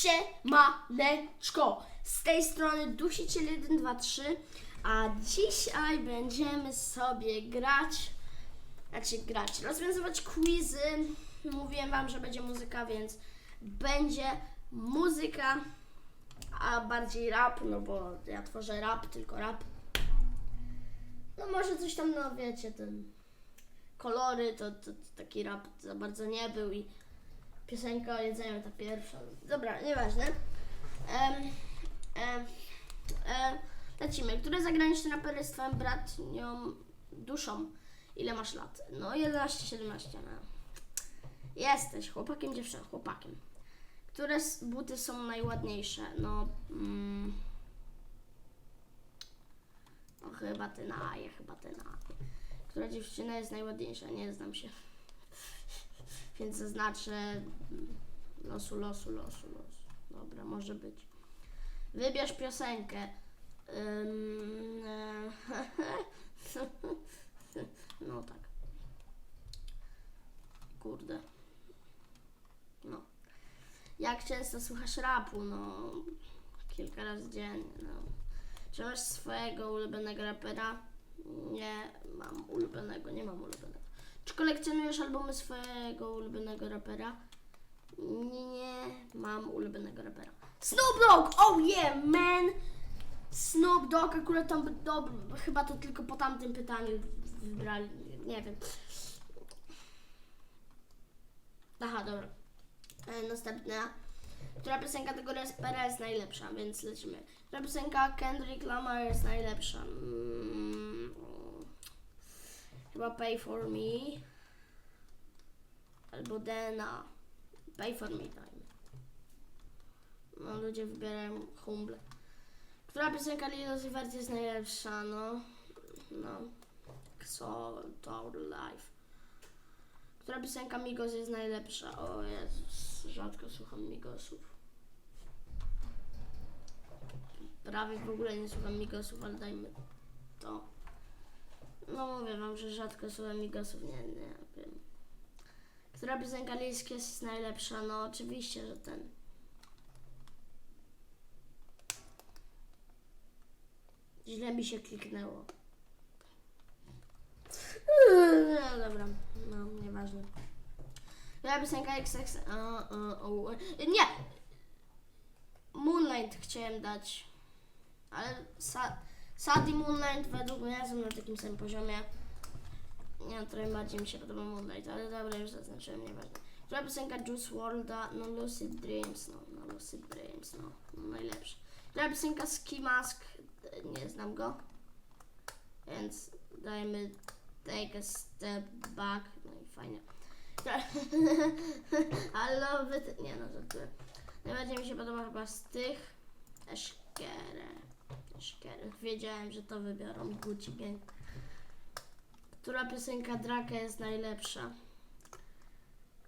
Siemaneczko! Z tej strony Dusiciel 123, a dzisiaj będziemy sobie grać, znaczy grać, rozwiązywać quizy. Mówiłem wam, że będzie muzyka, więc będzie muzyka, a bardziej rap, no bo ja tworzę rap, tylko rap. No może coś tam, no wiecie, ten kolory, to, to, to taki rap za bardzo nie był i piosenka o jedzeniu ta pierwsza. Dobra, nieważne. Em, em, em, lecimy. Które zagraniczne rapery jest twoim bratnią duszą? Ile masz lat? No 11, 17. No. Jesteś chłopakiem, dziewczyną, chłopakiem. Które buty są najładniejsze? No, mm, no chyba ty na je, chyba je. Która dziewczyna jest najładniejsza? Nie znam się. Więc zaznaczę losu, losu, losu, losu. Dobra, może być. Wybierz piosenkę. E, no tak. Kurde. No. Jak często słuchasz rapu? No, kilka razy dziennie. No. Czy masz swojego ulubionego rapera? Nie mam ulubionego, nie mam ulubionego. Czy kolekcjonujesz albumy swojego ulubionego rapera? Nie mam ulubionego rapera. Snoop Dogg! Oh yeah, man! Snoop Dogg akurat tam, do, chyba to tylko po tamtym pytaniu wybrali, nie wiem. Aha, dobra. E, następna. Która piosenka tego rapera jest najlepsza, więc lecimy. Która piosenka Kendrick Lamar jest najlepsza? Chyba Pay For Me. Albo Dena. Pay For Me dajmy. No, ludzie wybierają humble. Która piosenka Lil Uzi Vert jest najlepsza? No, no. So, Our Life. Która piosenka Migos jest najlepsza? O Jezus, rzadko słucham Migosów. Prawie w ogóle nie słucham Migosów, ale dajmy to. No mówię wam, że rzadko słucham Migosów, nie, nie wiem. Która piosenka Lil Skies jest najlepsza? No oczywiście, że ten. Źle mi się kliknęło. No dobra, no nieważne. Ja piosenka XX. O. Nie! Moonlight chciałem dać. Ale Sa Sad i Moonlight według mnie są na takim samym poziomie. Nie, trochę bardziej mi się podoba Moonlight, ale dobra, już zaznaczyłem, nieważne. Która piosenka Juice WRLD'a? No Lucid Dreams, no, no Lucid Dreams, no, no najlepsza. Która piosenka Ski Mask? Nie znam go. Więc dajmy take a step back. No i fajnie. I love it. Nie no, żartuję. Najbardziej mi się podoba chyba z tych Eszkerę. Eszkerę. Wiedziałem, że to wybiorą. Gucci Gang. Która piosenka Draka jest najlepsza?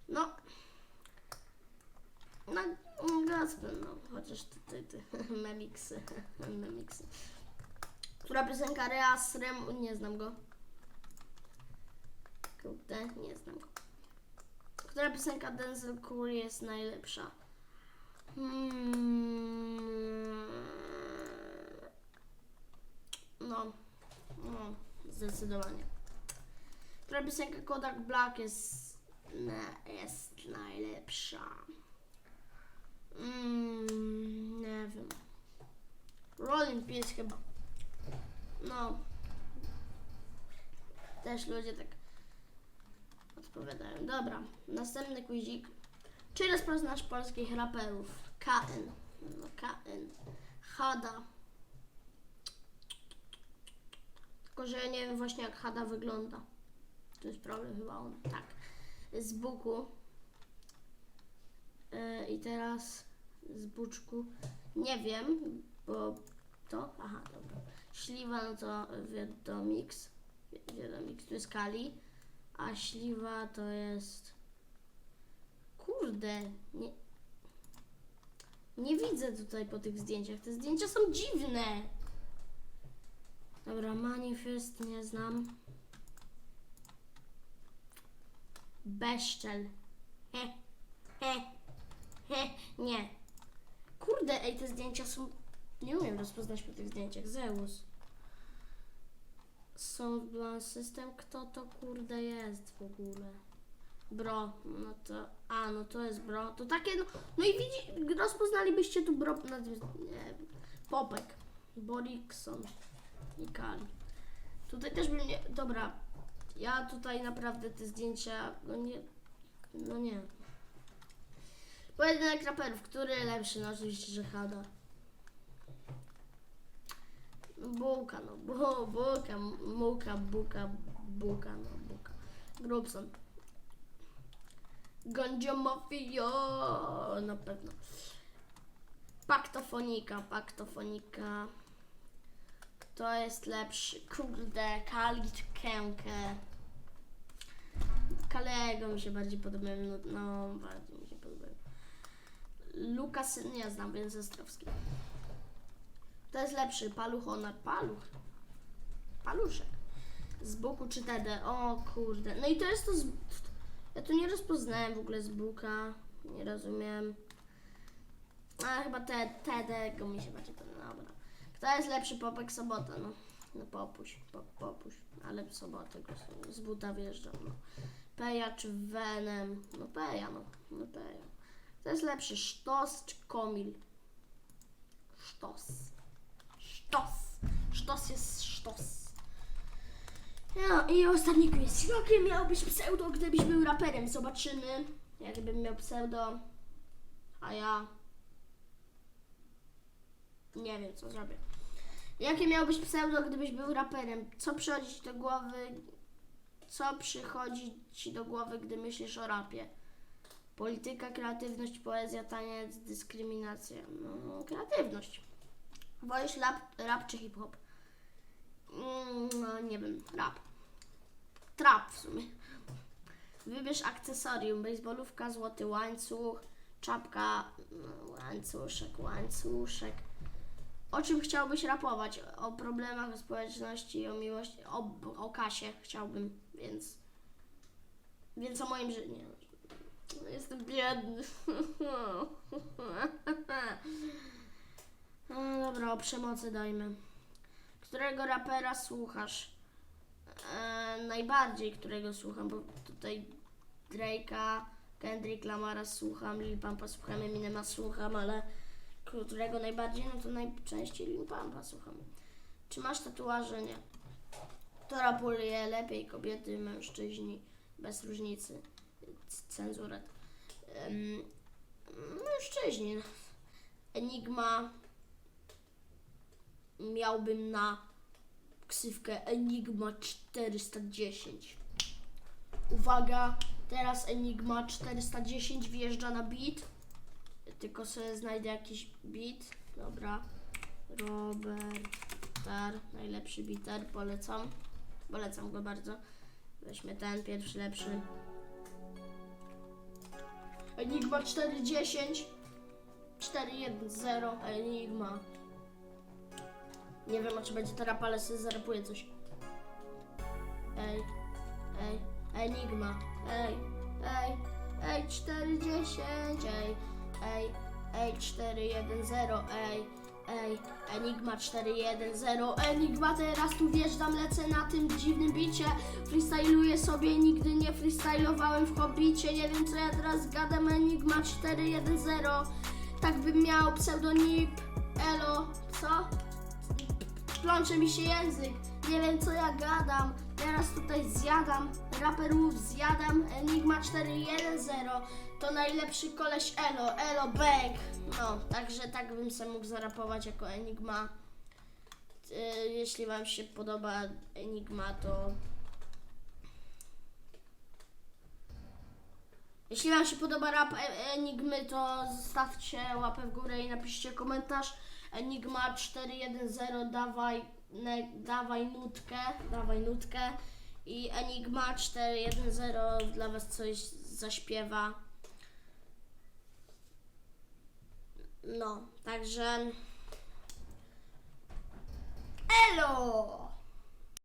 No. No, gospel, no. Chociaż ty, ty, ty. Memiksy. Memiksy. Która piosenka Reas Rem... Nie znam go. Kurde, nie znam go. Która piosenka Denzel Curry jest najlepsza? Hmm. No, no, zdecydowanie. Która piosenka Kodak Black jest, ne, jest najlepsza? Mm, nie wiem. Rolling Pills chyba. No. Też ludzie tak odpowiadają. Dobra, następny quizik. Czy rozpoznasz polskich raperów? KN. No KN. Hada. Tylko, że nie wiem właśnie jak Hada wygląda. To jest problem chyba on. Tak. Z Buku. Yy, I teraz z Buczku. Nie wiem, bo to. Aha, dobra. Śliwa, no to wiadomix. Wi- Wiadomix, tu jest Kali. A śliwa to jest. Kurde, nie. Nie widzę tutaj po tych zdjęciach. Te zdjęcia są dziwne. Dobra, manifest nie znam. Beszczel. He, he, he, nie. Kurde, ej, te zdjęcia są... Nie umiem rozpoznać po tych zdjęciach. Zeus. Sound Blast System. Kto to kurde jest w ogóle? Bro, no to... A, no to jest bro. To takie, no... No i widzi, rozpoznalibyście tu bro... Nie. Popek. Borikson. I Kali. Tutaj też bym nie... Dobra. Ja tutaj naprawdę te zdjęcia... No nie... No nie. Pojedynek raperów. Który lepszy? No oczywiście, że Hada. Bułka, no. Bu, bułka, muka, buka, buka, no. Buka. Grubson. Gądzio Mafio. Na pewno. Paktofonika, paktofonika. Kto jest lepszy? Kurde, Kalit Kękę. Kalego mi się bardziej podobają, no, no bardziej mi się podobają. Lukas nie znam, więc Ostrowski. To jest lepszy, Paluch Honor, Paluch. Paluszek. Z boku czy TD? O kurde. No i to jest to z... Ja tu nie rozpoznałem w ogóle z buka. Nie rozumiem. A chyba te, TD go mi się bardziej podoba. Kto jest lepszy, Popek Sobota? No, no popuść, pop, popuść. Ale sobotę go z buta wjeżdżam, no. Peja czy Venem? No Peja, no. No Peja. Kto jest lepszy, Sztos czy Komil? Sztos. Sztos. Sztos jest sztos. No i ostatni quiz. Jakie miałbyś pseudo, gdybyś był raperem? Zobaczymy. Jakbym miał pseudo. A ja... Nie wiem, co zrobię. Jakie miałbyś pseudo, gdybyś był raperem? Co przychodzi ci do głowy? Co przychodzi ci do głowy, gdy myślisz o rapie? Polityka, kreatywność, poezja, taniec, dyskryminacja. No, kreatywność. Wolisz rap, rap czy hip-hop? Mm, no, nie wiem, rap. Trap w sumie. Wybierz akcesorium. Baseballówka, złoty łańcuch, czapka, łańcuszek, łańcuszek. O czym chciałbyś rapować? O problemach, społeczności, o miłości, o, o kasie chciałbym, więc... Więc o moim życiu. Nie, jestem biedny. No dobra, o przemocy dajmy. Którego rapera słuchasz? E, najbardziej którego słucham, bo tutaj Drake'a, Kendrick Lamara słucham, Lil Pampa słucham, Eminema słucham, ale którego najbardziej, no to najczęściej Lil Pampa słucham. Czy masz tatuaże? Nie. To rapuje lepiej kobiety, mężczyźni, bez różnicy. C- Cenzuret. Ym, mężczyźni. Enigma miałbym na ksywkę Enigma 410. Uwaga, teraz Enigma 410 wjeżdża na beat. Tylko sobie znajdę jakiś beat. Dobra. Robert Tar, najlepszy beater, polecam. Polecam go bardzo. Weźmy ten, pierwszy lepszy. Enigma 410 410 Enigma. Nie wiem, czy będzie to rap, ale sobie zarapuję coś. Ej, ej, Enigma, ej, ej, ej, 410, ej, ej, ej, 410, ej, ej, Enigma 410, Enigma, teraz tu wjeżdżam, lecę na tym dziwnym bicie, freestyluję sobie, nigdy nie freestylowałem w Hobbicie, nie wiem co ja teraz gadam, Enigma 410, tak bym miał pseudonim, elo, co? plącze mi się język, nie wiem co ja gadam, teraz tutaj zjadam, raperów zjadam, Enigma 410, to najlepszy koleś Elo, Elo Bang, no, także tak bym sobie mógł zarapować jako Enigma, Yy, jeśli wam się podoba Enigma, to... Jeśli wam się podoba rap E- Enigmy, to zostawcie łapę w górę i napiszcie komentarz. Enigma 410, dawaj, ne, dawaj nutkę, dawaj nutkę. I Enigma 410 dla was coś zaśpiewa. No, także... Elo!